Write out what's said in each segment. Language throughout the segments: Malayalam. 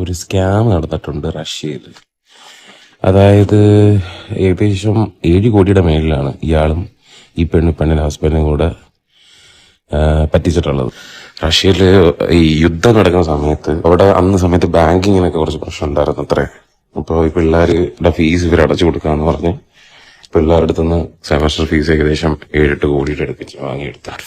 ഒരു സ്കാം നടന്നിട്ടുണ്ട് റഷ്യയിൽ അതായത് ഏകദേശം ഏഴ് കോടിയുടെ മേളിലാണ് ഇയാളും ഈ പെണ്ണു പെണ്ണിന്റെ ഹസ്ബൻഡും കൂടെ പറ്റിച്ചിട്ടുള്ളത്. റഷ്യയിൽ ഈ യുദ്ധം നടക്കുന്ന സമയത്ത് അവിടെ അന്ന് സമയത്ത് ബാങ്കിങ്ങിനൊക്കെ കുറച്ച് പ്രശ്നം ഉണ്ടായിരുന്നു അത്രേ. അപ്പോൾ ഈ പിള്ളേരുടെ ഫീസ് ഇവർ അടച്ചു കൊടുക്കാന്ന് പറഞ്ഞ് പിള്ളേരുടെ അടുത്തുനിന്ന് സെമസ്റ്റർ ഫീസ് ഏകദേശം ഏഴെട്ട് കോടിയുടെ അടുപ്പിച്ച് വാങ്ങിയെടുത്താണ്.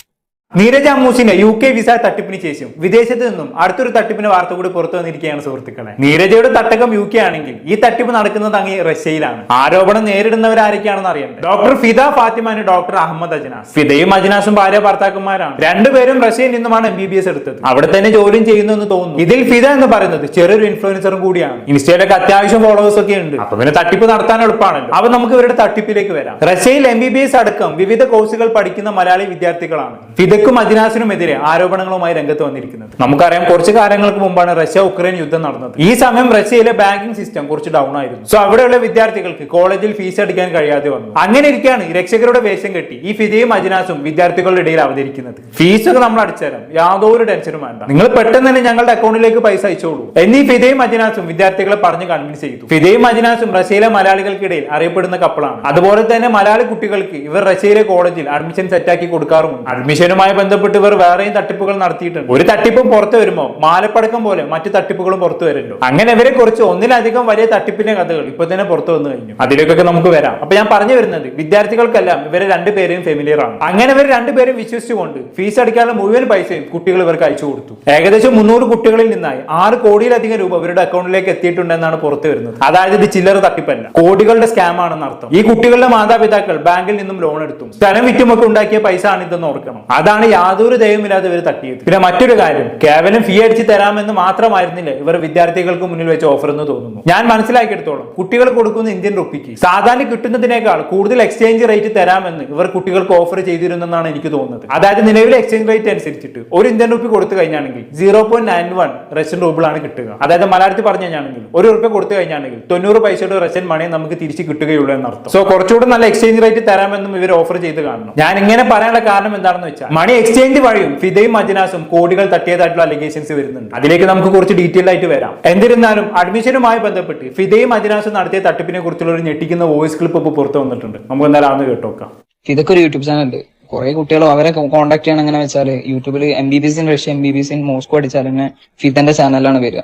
നീരജ് അമ്മൂസിന്റെ യു കെ വിസ തട്ടിപ്പിന് ശേഷം വിദേശത്ത് നിന്നും അടുത്തൊരു തട്ടിപ്പിന് വാർത്ത കൂടി പുറത്തു വന്നിരിക്കുകയാണ് സുഹൃത്തുക്കളെ. നീരജയുടെ തട്ടകം യു കെ ആണെങ്കിൽ ഈ തട്ടിപ്പ് നടക്കുന്നത് അങ്ങ് റഷ്യയിലാണ്. ആരോപണം നേരിടുന്നവർ ആരൊക്കെയാണെന്ന് അറിയണ്ടേ? ഡോക്ടർ ഫിദ ഫാത്തിമാന് ഡോക്ടർ അഹമ്മദ് അജ്നാസ്. ഫിദയും അജ്നാസും ഭാര്യ ഭർത്താക്കന്മാരാണ്. രണ്ടുപേരും റഷ്യയിൽ നിന്നുമാണ് എം ബി ബി എസ് എടുത്തത്. അവിടെ തന്നെ ജോലിയും ചെയ്യുന്നു എന്ന് തോന്നുന്നു. ഇതിൽ ഫിദ എന്ന് പറയുന്നത് ചെറിയൊരു ഇൻഫ്ലുവൻസറും കൂടിയാണ്. ഇൻസ്റ്റയിലൊക്കെ അത്യാവശ്യം ഫോളോവേഴ്സ് ഒക്കെ ഉണ്ട്. അപ്പൊ പിന്നെ തട്ടിപ്പ് നടത്താൻ എളുപ്പമാണ് അപ്പൊ നമുക്ക് ഇവരുടെ തട്ടിപ്പിലേക്ക് വരാം. റഷ്യയിൽ എം ബി ബി എസ് അടക്കം വിവിധ കോഴ്സുകൾ പഠിക്കുന്ന മലയാളി വിദ്യാർത്ഥികളാണ്. ഫിദക്കും അജിനാസിനും എതിരെ ആരോപണങ്ങളുമായി രംഗത്ത് വന്നിരിക്കുന്നത്. നമുക്കറിയാം കുറച്ച് കാലങ്ങൾക്ക് മുമ്പാണ് റഷ്യ ഉക്രൈൻ യുദ്ധം നടന്നത്. ഈ സമയം റഷ്യയിലെ ബാങ്കിംഗ് സിസ്റ്റം കുറച്ച് ഡൗൺ ആയിരുന്നു. സോ അവിടെയുള്ള വിദ്യാർത്ഥികൾക്ക് കോളേജിൽ ഫീസ് അടിക്കാൻ കഴിയാതെ വന്നു. അങ്ങനെ ഇരിക്കുകയാണ് രക്ഷകരുടെ വേഷം കെട്ടി ഈ ഫിദയും അജിനാസും വിദ്യാർത്ഥികളുടെ ഇടയിൽ അവതരിക്കുന്നത്. ഫീസ് ഒക്കെ നമ്മൾ അടിച്ചുതരാം യാതൊരു ടെൻഷനും വേണ്ട. നിങ്ങൾ പെട്ടെന്ന് തന്നെ ഞങ്ങളുടെ അക്കൗണ്ടിലേക്ക് പൈസ അയച്ചോളൂ. എന്നീ ഫിദയും അജിനാസും വിദ്യാർത്ഥികളെ പറഞ്ഞു കൺവിൻസ് ചെയ്തു. ഫിദയും അജിനാസും റഷ്യയിലെ മലയാളികൾക്കിടയിൽ അറിയപ്പെടുന്ന കപ്പിളാണ് അതുപോലെ തന്നെ മലയാളി കുട്ടികൾക്ക് ഇവർ റഷ്യയിലെ കോളേജിൽ അഡ്മിഷൻ സെറ്റാക്കി കൊടുക്കാറുമുണ്ട്. അഡ്മിഷനുമായി ബന്ധപ്പെട്ട് ഇവർ വേറെയും തട്ടിപ്പുകൾ നടത്തിയിട്ടുണ്ട്. ഒരു തട്ടിപ്പും പുറത്തു വരുമ്പോൾ മാലപ്പടക്കം പോലെ മറ്റു തട്ടിപ്പുകളും പുറത്തു വരുന്നുണ്ട്. അങ്ങനെ ഇവരെ കുറിച്ച് ഒന്നിലധികം വലിയ തട്ടിപ്പിന്റെ കഥകൾ ഇപ്പൊ തന്നെ പുറത്തു വന്നു കഴിഞ്ഞു. അതിലേക്കൊക്കെ നമുക്ക് വരാം. അപ്പൊ ഞാൻ പറഞ്ഞു വരുന്നത് വിദ്യാർത്ഥികൾക്കെല്ലാം ഇവരെ രണ്ടുപേരെയും ഫെമിലിയർ ആണ്. അങ്ങനെ ഇവർ രണ്ടുപേരും വിശ്വസിച്ചുകൊണ്ട് ഫീസ് അടിക്കാനുള്ള മുഴുവൻ പൈസയും കുട്ടികൾ ഇവർക്ക് അയച്ചു കൊടുത്തു. ഏകദേശം മുന്നൂറ് കുട്ടികളിൽ നിന്നായി ആറ് കോടിയിലധികം രൂപ അവരുടെ അക്കൗണ്ടിലേക്ക് എത്തിയിട്ടുണ്ടെന്നാണ് പുറത്തു വരുന്നത്. അതായത് ഇത് ചില്ലറ തട്ടിപ്പല്ല. കോടികളുടെ സ്കാം ആണെന്ന് അർത്ഥം. ഈ കുട്ടികളുടെ മാതാപിതാക്കൾ ബാങ്കിൽ നിന്നും ലോൺ എടുത്തു. സ്ഥലം വിറ്റുമൊക്കെ ഉണ്ടാക്കിയ പൈസ ആണ് ഇതെന്ന് ഓർക്കണം. അതാണ് യാതൊരു ദയവുമില്ലാതെ ഇവർ തട്ടിയത് പിന്നെ മറ്റൊരു കാര്യം കേവലം ഫീ അടിച്ച് തരാമെന്ന് മാത്രമായിരുന്നില്ല ഇവർ വിദ്യാർത്ഥികൾക്ക് മുന്നിൽ വെച്ച് ഓഫർ എന്ന് തോന്നുന്നു. ഞാൻ മനസ്സിലാക്കിയെടുത്തോളം കുട്ടികൾ കൊടുക്കുന്ന ഇന്ത്യൻ റുപ്പിക്ക് സാധാരണ കിട്ടുന്നതിനേക്കാൾ കൂടുതൽ എക്സ്ചേഞ്ച് റേറ്റ് തരാമെന്ന് ഇവർ കുട്ടികൾക്ക് ഓഫർ ചെയ്തിരുന്നെന്നാണ് എനിക്ക് തോന്നുന്നത്. അതായത് നിലവിലെ എക്സ്ചേഞ്ച് റേറ്റ് അനുസരിച്ചിട്ട് ഒരു ഇന്ത്യൻ റുപ്പി കൊടുത്തു കഴിഞ്ഞാണെങ്കിൽ zero point nine one Russian rouble ആണ് കിട്ടുക. അതായത് മലയാളത്തിൽ പറഞ്ഞു കഴിഞ്ഞാണെങ്കിൽ ഒരു റുപ്യ കൊടുത്തു കഴിഞ്ഞാണെങ്കിൽ തൊണ്ണൂറ് പൈസയുടെ റഷ്യൻ മണി നമുക്ക് തിരിച്ച് കിട്ടുകയുള്ളൂ എന്നർത്ഥം. സോ കുറച്ചുകൂടെ നല്ല എക്സ്ചേഞ്ച് റേറ്റ് തരാമെന്നും ഇവർ ഓഫർ ചെയ്ത് കാണണം. ഞാൻ ഇങ്ങനെ പറയാനുള്ള കാരണം എന്താണെന്ന് വെച്ചാൽ മണി എക്സ്ചേഞ്ച് വഴിയും ഫിദയും മജനാസും കോടികൾ തട്ടിയതായിട്ടുള്ള അലിഗേഷൻസ് വരുന്നുണ്ട്. അതിലേക്ക് നമുക്ക് കുറച്ച് ഡീറ്റെയിൽ ആയിട്ട് വരാം. എന്നിരുന്നാലും അഡ്മിഷനുമായി ബന്ധപ്പെട്ട് ഫിദയും മജനാസും നടത്തിയ തട്ടിപ്പിനെ കുറിച്ചുള്ള ഒരു ഞെട്ടിക്കുന്ന വോയിസ് ക്ലിപ്പ് ഇപ്പോൾ പുറത്തു വന്നിട്ടുണ്ട്. നമുക്ക് എന്തായാലും കേട്ടോക്കാം ഇതൊക്കെ ഒരു യൂട്യൂബ് ചാനൽ ഉണ്ട്. കുറെ കുട്ടികൾ അവരെ കോൺടാക്ട് ചെയ്യണം എങ്ങനെ വെച്ചാൽ യൂട്യൂബിൽ M B B S in Russia M B B S in Moscow അടിച്ചാൽ തന്നെ ഫിദന്റെ ചാനലാണ് വരിക.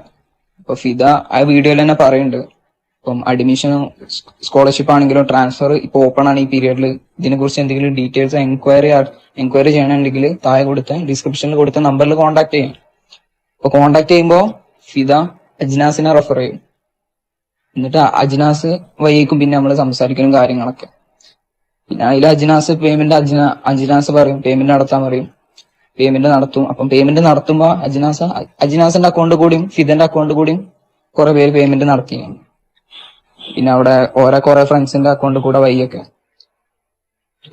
അപ്പൊ ഫിദ ആ വീഡിയോയിൽ തന്നെ പറയുന്നുണ്ട്. ഇപ്പം അഡ്മിഷനോ സ്കോളർഷിപ്പ് ആണെങ്കിലും ട്രാൻസ്ഫർ ഇപ്പൊ ഓപ്പൺ ആണ് ഈ പീരീഡിൽ ഇതിനെ കുറിച്ച് എന്തെങ്കിലും ഡീറ്റെയിൽസ് എൻക്വയറി എൻക്വയറി ചെയ്യണമെങ്കിൽ താഴെ കൊടുത്ത ഡിസ്ക്രിപ്ഷനിൽ കൊടുത്ത നമ്പറിൽ കോൺടാക്ട് ചെയ്യാം അപ്പൊ കോൺടാക്ട് ചെയ്യുമ്പോൾ ഫിദ അജ്നാസിനെ റെഫർ ചെയ്യും. എന്നിട്ട് അജ്നാസ് വഴിയേക്കും പിന്നെ നമ്മൾ സംസാരിക്കലും കാര്യങ്ങളൊക്കെ. പിന്നെ അതിൽ അജ്നാസ് പേയ്മെന്റ് അജ്ന അജ്നാസ് പറയും പേയ്മെന്റ് നടത്താൻ പറയും. പേയ്മെന്റ് നടത്തും. അപ്പം പേയ്മെന്റ് നടത്തുമ്പോൾ അജ്നാസ് അജ്നാസിന്റെ അക്കൗണ്ട് കൂടിയും ഫിദന്റെ അക്കൗണ്ട് കൂടിയും കുറെ പേര് പേയ്മെന്റ് നടത്തി പിന്നെ അവിടെ ഓരോ കുറെ ഫ്രണ്ട്സിന്റെ അക്കൗണ്ട് കൂടെ വഴിയൊക്കെ.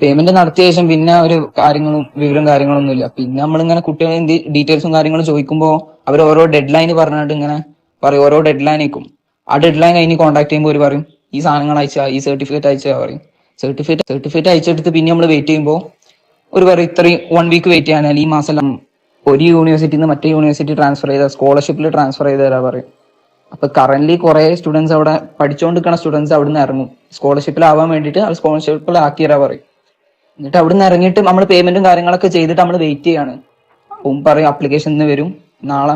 പേയ്മെന്റ് നടത്തിയ ശേഷം പിന്നെ ഒരു കാര്യങ്ങളും വിവരം കാര്യങ്ങളൊന്നും ഇല്ല. പിന്നെ നമ്മളിങ്ങനെ കുട്ടികളെ എന്ത് ഡീറ്റെയിൽസും കാര്യങ്ങളും ചോദിക്കുമ്പോൾ അവർ ഓരോ ഡെഡ് ലൈൻ പറഞ്ഞിട്ട് ഇങ്ങനെ പറയും. ഓരോ ഡെഡ് ആയിരിക്കും ആ ഡെഡ് ലൈൻ കഴിഞ്ഞ് കോൺടാക്ട് ചെയ്യുമ്പോൾ ഒരു പറയും ഈ സാധനങ്ങൾ അയച്ചാ ഈ സർട്ടിഫിക്കറ്റ് അയച്ചാ പറയും. സർട്ടിഫിക്കറ്റ് സർട്ടിഫിക്കറ്റ് അയച്ചെടുത്ത് പിന്നെ നമ്മൾ വെയിറ്റ് ചെയ്യുമ്പോൾ ഒരു പറയും ഇത്രയും വൺ വീക്ക് വെയിറ്റ് ചെയ്യാൻ ഈ മാസം ഒരു യൂണിവേഴ്സിറ്റിന്ന് മറ്റേ യൂണിവേഴ്സിറ്റി ട്രാൻസ്ഫർ ചെയ്ത സ്കോളർഷിപ്പിൽ ട്രാൻസ്ഫർ ചെയ്ത് തരാ പറയും. അപ്പൊ കറന്റ് കുറെ സ്റ്റുഡൻസ് അവിടെ പഠിച്ചുകൊണ്ടിരിക്കുന്ന സ്റ്റുഡൻസ് അവിടെ നിന്ന് ഇറങ്ങും സ്കോളർഷിപ്പിലാവാൻ വേണ്ടിയിട്ട് അവർ തരാ പറയും. എന്നിട്ട് അവിടെ നിന്ന് ഇറങ്ങിയിട്ട് നമ്മൾ പേയ്മെന്റും കാര്യങ്ങളൊക്കെ ചെയ്തിട്ട് നമ്മൾ വെയിറ്റ് ചെയ്യാണ്. അപ്പം പറയും അപ്ലിക്കേഷൻ ഇന്ന് വരും. നാളെ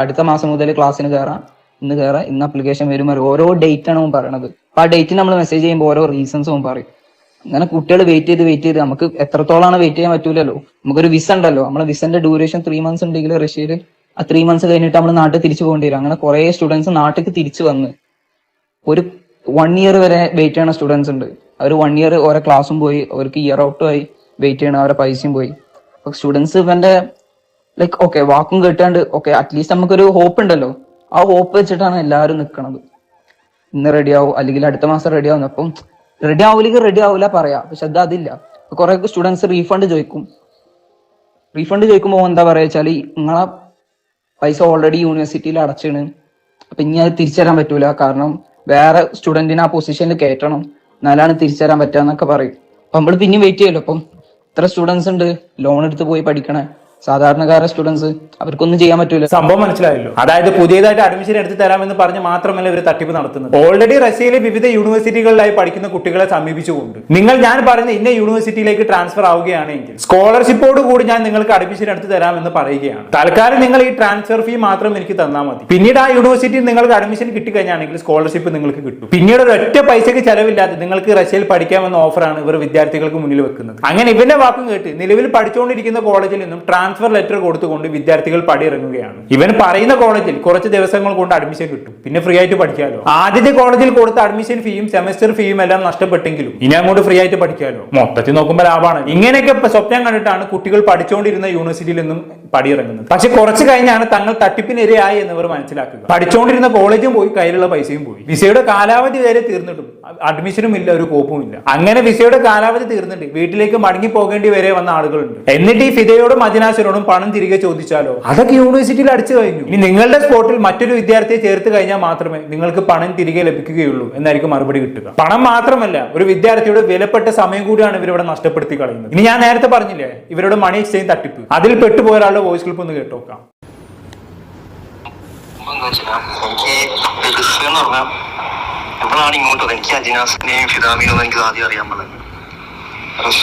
അടുത്ത മാസം മുതൽ ക്ലാസ്സിന് കയറാം ഇന്ന് കയറാം ഇന്ന് അപ്ലിക്കേഷൻ വരും പറയും. ഓരോ ഡേറ്റ് ആണ് പറയണത്. അപ്പൊ ആ ഡേറ്റ് നമ്മൾ മെസ്സേജ് ചെയ്യുമ്പോൾ ഓരോ റീസൺസും പറയും. അങ്ങനെ കുട്ടികൾ വെയിറ്റ് ചെയ്ത് വെയിറ്റ് ചെയ്ത് നമുക്ക് എത്രത്തോളാണ് വെയിറ്റ് ചെയ്യാൻ പറ്റൂലല്ലോ. നമുക്കൊരു വിസ ഉണ്ടല്ലോ. നമ്മളെ വിസന്റെ ഡ്യൂറേഷൻ ത്രീ മന്ത്സ് ഉണ്ടെങ്കിൽ റഷ്യയിൽ ആ ത്രീ മന്ത്സ് കഴിഞ്ഞിട്ട് നമ്മൾ നാട്ടിൽ തിരിച്ചു പോകേണ്ടി വരും. അങ്ങനെ കുറെ സ്റ്റുഡൻസ് നാട്ടിലേക്ക് തിരിച്ചു വന്ന്. ഒരു വൺ ഇയർ വരെ വെയിറ്റ് ചെയ്യണ സ്റ്റുഡൻസ് ഉണ്ട്. അവർ വൺ ഇയർ ഓരോ ക്ലാസ്സും പോയി. അവർക്ക് ഇയർ ഔട്ടും ആയി. വെയിറ്റ് ചെയ്യണം അവരെ പൈസയും പോയി. അപ്പൊ സ്റ്റുഡൻസ് ഇവന്റെ ലൈക്ക് ഓക്കെ വാക്കും കേട്ടാണ്ട് ഓക്കെ അറ്റ്ലീസ്റ്റ് നമുക്കൊരു ഹോപ്പ് ഉണ്ടല്ലോ. ആ ഹോപ്പ് വെച്ചിട്ടാണ് എല്ലാവരും നിൽക്കണത് ഇന്ന് റെഡി ആവും. അല്ലെങ്കിൽ അടുത്ത മാസം റെഡി ആവും അപ്പം റെഡി ആവില്ലെങ്കിൽ റെഡി ആവില്ല പറയാ. പക്ഷെ അത് അതില്ല. കുറെ സ്റ്റുഡൻസ് റീഫണ്ട് ചോദിക്കും. റീഫണ്ട് ചോദിക്കുമ്പോൾ എന്താ പറയാ വെച്ചാൽ നിങ്ങളെ പൈസ ഓൾറെഡി യൂണിവേഴ്സിറ്റിയിൽ അടച്ചാണ്. അപ്പൊ ഇനി അത് തിരിച്ചുതരാൻ പറ്റൂല. കാരണം വേറെ സ്റ്റുഡന്റിനെ ആ പൊസിഷനിൽ കയറ്റണം എന്നാലാണ് തിരിച്ചുതരാൻ പറ്റുക എന്നൊക്കെ പറയും. അപ്പൊ നമ്മൾ പിന്നെയും വെയിറ്റ് ചെയ്യല്ലോ. അപ്പം ഇത്ര സ്റ്റുഡൻസ് ഉണ്ട്. ലോൺ എടുത്ത് പോയി പഠിക്കണേ. സാധാരണക്കാരെ സ്റ്റുഡൻസ് അവർക്കൊന്നും ചെയ്യാൻ പറ്റൂല. സംഭവം മനസ്സിലായല്ലോ. അതായത് പുതിയതായിട്ട് അഡ്മിഷൻ എടുത്തു തരാമെന്ന് പറഞ്ഞ് മാത്രമല്ല ഇവർ തട്ടിപ്പ് നടത്തുന്നത്. ഓൾറെഡി റഷ്യയിലെ വിവിധ യൂണിവേഴ്സിറ്റികളിലായി പഠിക്കുന്ന കുട്ടികളെ സമീപിച്ചുകൊണ്ട്. നിങ്ങൾ ഞാൻ പറയുന്ന ഇന്ന യൂണിവേഴ്സിറ്റിയിലേക്ക് ട്രാൻസ്ഫർ ആവുകയാണെങ്കിൽ സ്കോളർഷിപ്പോട് കൂടി ഞാൻ നിങ്ങൾക്ക് അഡ്മിഷൻ എടുത്തു തരാമെന്ന് പറയുകയാണ്. തൽക്കാലം നിങ്ങൾ ഈ ട്രാൻസ്ഫർ ഫീ മാത്രം എനിക്ക് തന്നാൽ മതി. പിന്നീട് ആ യൂണിവേഴ്സിറ്റിയിൽ നിങ്ങൾക്ക് അഡ്മിഷൻ കിട്ടിക്കഴിഞ്ഞാണെങ്കിൽ സ്കോളർഷിപ്പ് നിങ്ങൾക്ക് കിട്ടും. പിന്നീട് ഒരൊറ്റ പൈസക്ക് ചെലവില്ലാതെ നിങ്ങൾക്ക് റഷ്യയിൽ പഠിക്കാമെന്ന ഓഫറാണ് ഇവർ വിദ്യാർത്ഥികൾക്ക് മുന്നിൽ വെക്കുന്നത്. അങ്ങനെ ഇവന്റെ വാക്കും കേട്ട് നിലവിൽ പഠിച്ചുകൊണ്ടിരിക്കുന്ന കോളേജിൽ നിന്നും ട്രാൻസ്ഫർ ലെറ്റർ കൊടുത്തുകൊണ്ട് വിദ്യാർത്ഥികൾ പടിയിറങ്ങുകയാണ്. ഇവൻ പറയുന്ന കോളേജിൽ കുറച്ച് ദിവസങ്ങൾ കൊണ്ട് അഡ്മിഷൻ കിട്ടും. പിന്നെ ഫ്രീ ആയിട്ട് പഠിക്കാമല്ലോ ആദ്യത്തെ കോളേജിൽ കൊടുത്ത അഡ്മിഷൻ ഫീയും സെമസ്റ്റർ ഫീയും എല്ലാം നഷ്ടപ്പെട്ടെങ്കിലും ഇനി അങ്ങോട്ട് ഫ്രീ ആയിട്ട് പഠിക്കാമല്ലോ മൊത്തത്തിൽ നോക്കുമ്പോൾ ലാഭമാണ് ഇങ്ങനെയൊക്കെ സ്വപ്നം കണ്ടിട്ടാണ് കുട്ടികൾ പഠിച്ചുകൊണ്ടിരുന്ന യൂണിവേഴ്സിറ്റിയിൽ നിന്നും പടിയിറങ്ങുന്നത്. പക്ഷെ കുറച്ച് കഴിഞ്ഞാണ് തങ്ങൾ തട്ടിപ്പിനിരയായി എന്നിവർ മനസ്സിലാക്കുക. പഠിച്ചുകൊണ്ടിരുന്ന കോളേജും പോയി കയ്യിലുള്ള പൈസയും പോയി. വിസയുടെ കാലാവധി വരെ തീർന്നിട്ടും അഡ്മിഷനും ഇല്ല ഒരു കോപ്പും ഇല്ല. അങ്ങനെ വിസയുടെ കാലാവധി തീർന്നിട്ട് വീട്ടിലേക്ക് മടങ്ങി പോകേണ്ടി വരെ വന്ന ആളുകളുണ്ട്. എന്നിട്ട് ഈ ഫിദയോടും അജിനാശനോടും പണം തിരികെ ചോദിച്ചാലോ? അതൊക്കെ യൂണിവേഴ്സിറ്റിയിൽ അടിച്ചു കഴിഞ്ഞു. ഇനി നിങ്ങളുടെ സ്പോട്ടിൽ മറ്റൊരു വിദ്യാർത്ഥിയെ ചേർത്ത് കഴിഞ്ഞാൽ മാത്രമേ നിങ്ങൾക്ക് പണം തിരികെ ലഭിക്കുകയുള്ളൂ എന്നായിരിക്കും മറുപടി കിട്ടുക. പണം മാത്രമല്ല ഒരു വിദ്യാർത്ഥിയുടെ വിലപ്പെട്ട സമയം കൂടിയാണ് ഇവരിവിടെ നഷ്ടപ്പെടുത്തി കളയുന്നത്. ഇനി ഞാൻ നേരത്തെ പറഞ്ഞില്ലേ ഇവരുടെ മണി എക്സ്ചേഞ്ച് തട്ടിപ്പ്. അതിൽ പെട്ടുപോയ ഒരാളുടെ വോയിസ് ക്ലിപ്പ് ഒന്ന് കേട്ടോക്കാം. ഇവളാണ് ഇങ്ങോട്ട്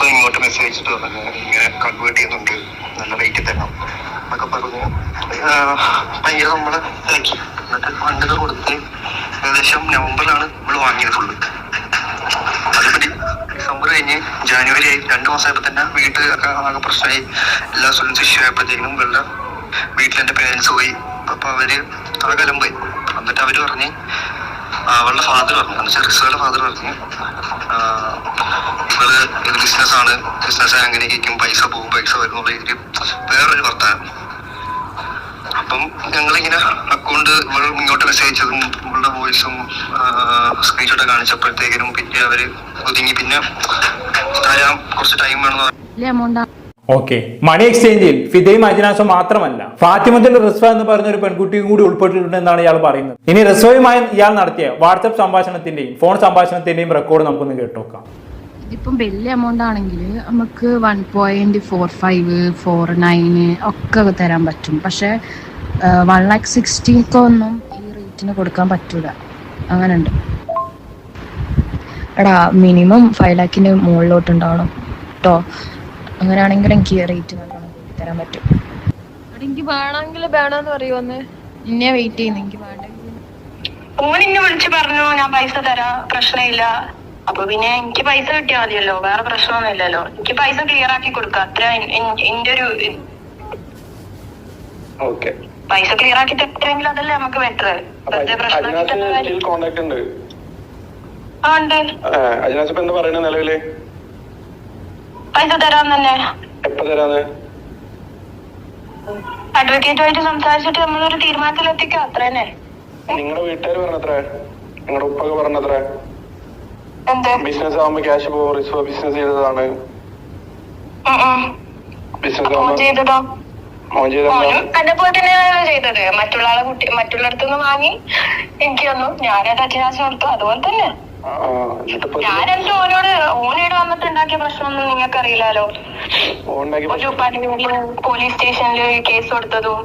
ഇങ്ങോട്ട് മെസ്സേജ് അയച്ചിട്ട് ഇങ്ങനെ കൺവേർട്ട് ചെയ്യുന്നുണ്ട് നല്ല റേറ്റ് തരണം എന്നൊക്കെ പറഞ്ഞു ഭയങ്കര നമ്മളെ ഇതാക്കി എന്നിട്ട് ഫണ്ടുകൾ കൊടുത്ത് ഏകദേശം നവംബറിലാണ് നമ്മൾ വാങ്ങിയത് ഫുള്ള് ഡിസംബർ കഴിഞ്ഞ് ജാനുവരി ആയി. രണ്ടു മാസമായപ്പോൾ തന്നെ വീട്ടിൽ ആകെ പ്രശ്നമായി. എല്ലാ സ്റ്റുഡൻസ് ഇഷ്യൂ ആയപ്പോഴത്തേക്കും വെള്ളം വീട്ടിൽ എന്റെ പേരൻസ് പോയി. അപ്പൊ അവർ ആകെ പോയി എന്നിട്ട് അവർ പറഞ്ഞ് അവളുടെ ഫാദർ പറഞ്ഞു. എന്ന് വെച്ചാൽ റിസയുടെ ഫാദർ പറഞ്ഞു ഇവൾ ഇത് ബിസിനസ് ആണ്. ബിസിനസ് അങ്ങനെ പൈസ പോകും പൈസ വരും രീതിയിൽ വേറൊരു വർത്താനം. അപ്പം ഞങ്ങളിങ്ങനെ അക്കൗണ്ട് ഇവൾ ഇങ്ങോട്ട് മെസ്സേജ് അയച്ചതും ഇവളുടെ വോയിസും സ്ക്രീൻഷോട്ട് കാണിച്ചപ്പോഴത്തേക്കിനും പിന്നെ അവർ ഒതുങ്ങി. പിന്നെ തരാം കുറച്ച് ടൈം വേണമെന്ന് പറഞ്ഞു. ഓക്കെ മണി എക്സ്ചേഞ്ചിൽ ഫിദയും അജിനാസും മാത്രമല്ല ഫാത്തിമത്തിൽ റിസ്വ എന്ന് പറഞ്ഞ ഒരു പെൺകുട്ടിയും കൂടി ഉൾപ്പെട്ടിട്ടുണ്ട് എന്നാണ് ഇയാൾ പറയുന്നത്. ഇനി റിസ്വയുമായി ഇയാൾ നടത്തിയ വാട്സപ്പ് സംഭാഷണത്തിന്റെയും ഫോൺ സംഭാഷണത്തിന്റെയും റെക്കോർഡ് നമുക്കൊന്ന് കേട്ടോക്കാം. ഇതിപ്പം വലിയ എമൗണ്ട് ആണെങ്കിൽ നമുക്ക് one point four five four nine ഒക്കെ തരാൻ പറ്റും. പക്ഷെ വൺ ലാക്ക് സിക്സ്റ്റീക്ക് ഒന്നും ഈ റേറ്റിന് കൊടുക്കാൻ പറ്റൂല. അങ്ങനെ ഉണ്ട് എടാ മിനിമം ഫൈവ് ലാക്കിന് മുകളിലോട്ട് ഉണ്ടാവണം കേട്ടോ അങ്ങനെയാണെങ്കിൽ എനിക്ക് റേറ്റ് നല്ലോണം തരാൻ പറ്റും. എനിക്ക് വേണമെങ്കിൽ വേണമെന്ന് പറയുമെന്ന് ഇന്നെ വെയിറ്റ് ചെയ്യുന്നു എനിക്ക് വേണ്ടെങ്കിൽ ഓൻ ഇന്നെ വിളിച്ച് പറഞ്ഞു ഞാൻ പൈസ തരാം പ്രശ്നമില്ല. അപ്പൊ പിന്നെ എനിക്ക് പൈസ കിട്ടിയാൽ മതിയല്ലോ വേറെ പ്രശ്നമൊന്നുമില്ലല്ലോ. എനിക്ക് പൈസ ക്ലിയർ ആക്കി കൊടുക്കുക അത്ര എന്റെ ഒരു ഓക്കെ പൈസ ക്ലിയർ ആക്കി തരണമെങ്കിൽ അതല്ലേ നമുക്ക് ബെറ്റർ വെറുതെ പ്രശ്നം കിട്ടുന്ന കാര്യം. കോണ്ടാക്ട് ഉണ്ട്. ആ ഉണ്ട്. അജിനാസ് ഇപ്പൊ എന്താ പറയണത് നിലവിൽ? പൈസ തരാൻ തന്നെ. എപ്പോ തരാന്ന്? അഡ്വക്കേറ്റുമായിട്ട് സംസാരിച്ചിട്ട് നമ്മളൊരു തീരുമാനത്തിൽ എത്തിക്കാം അത്ര തന്നെ. നിങ്ങളുടെ വീട്ടുകാർ പറഞ്ഞത്ര? നിങ്ങളുടെ ഉപ്പൊക്കെ പറഞ്ഞത്ര? ബിസിനസ് ആവുമ്പോ ക്യാഷ് പോകും ബിസിനസ് ചെയ്തതാണ്. ബിസിനസ് ആവുമ്പോ ഓനും എന്നെ പോലെ തന്നെയാണ് ചെയ്തത്. മറ്റുള്ള ആളെ കുട്ടി മറ്റുള്ളിടത്തുനിന്ന് വാങ്ങി. എനിക്ക് തന്നു. ഞാനത് അച്ഛനാശം കൊടുത്തു അതുപോലെ തന്നെ. ഞാനെന്തോ ഓനോട് ഓനോട് വന്നിട്ട് ഉണ്ടാക്കിയ പ്രശ്നമൊന്നും നിങ്ങൾക്ക് പണിമുടിയിൽ പോലീസ് സ്റ്റേഷനിൽ കേസ് കൊടുത്തതും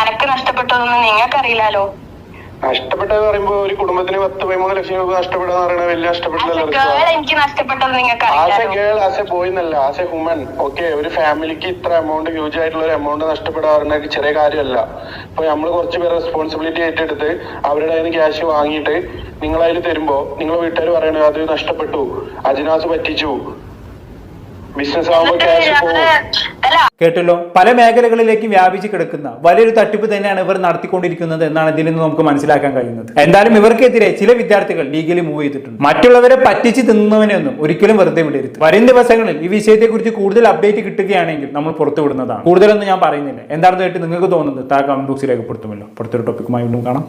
അനക്ക് നഷ്ടപ്പെട്ടതൊന്നും നിങ്ങൾക്ക് അറിയില്ലല്ലോ നഷ്ടപ്പെട്ടത് പറയുമ്പോ ഒരു കുടുംബത്തിന് പത്ത് പതിമൂന്ന് ലക്ഷം രൂപ നഷ്ടപ്പെടുക പറയുന്നത് വലിയ നഷ്ടപ്പെട്ടില്ല ആസ് എ അറിയില്ലല്ലോ ഗേൾ ആസ് എ ബോയ് എന്നല്ല ആസ് എ ഹ്യൂമൻ ഓക്കെ ഒരു ഫാമിലിക്ക് ഇത്ര എമൗണ്ട് ഹ്യൂജ് ആയിട്ടുള്ള ഒരു എമൗണ്ട് നഷ്ടപ്പെടാറുണ്ട് ചെറിയ കാര്യമല്ല. ഇപ്പൊ നമ്മൾ കുറച്ച് പേര് റെസ്പോൺസിബിലിറ്റി ഏറ്റെടുത്ത് അവരുടെ കയ്യിൽ നിന്ന് ക്യാഷ് വാങ്ങിയിട്ട് നിങ്ങൾ അതിൽ തരുമ്പോ നിങ്ങൾ വീട്ടുകാർ പറയണത് അത് നഷ്ടപ്പെട്ടു. അജിനാസ് പറ്റിച്ചു. ബിസിനസ് ആവുമ്പോൾ ക്യാഷ് കേട്ടല്ലോ. പല മേഖലകളിലേക്ക് വ്യാപിച്ച് കിടക്കുന്ന വലിയൊരു തട്ടിപ്പ് തന്നെയാണ് ഇവർ നടത്തിക്കൊണ്ടിരിക്കുന്നത് എന്നാണ് ഇതിൽ നിന്ന് നമുക്ക് മനസ്സിലാക്കാൻ കഴിയുന്നത്. എന്തായാലും ഇവർക്കെതിരെ ചില വിദ്യാർത്ഥികൾ ലീഗലി മൂവ് ചെയ്തിട്ടുണ്ട്. മറ്റുള്ളവരെ പറ്റിച്ച് തിന്നുന്നവനെയൊന്നും ഒരിക്കലും വെറുതെ വിടരുത്. വരും ദിവസങ്ങളിൽ ഈ വിഷയത്തെക്കുറിച്ച് കൂടുതൽ അപ്ഡേറ്റ് കിട്ടുകയാണെങ്കിൽ നമ്മൾ പുറത്തുവിടുന്നതാണ് കൂടുതലൊന്നും ഞാൻ പറയുന്നില്ല. എന്താണെന്ന് കേട്ട് നിങ്ങൾക്ക് തോന്നുന്നത് താ കമന്റ് ബോക്സിൽ രേഖപ്പെടുത്തുമല്ലോ. പുറത്തൊരു ടോപ്പിക്കുമായി വീണ്ടും കാണാം.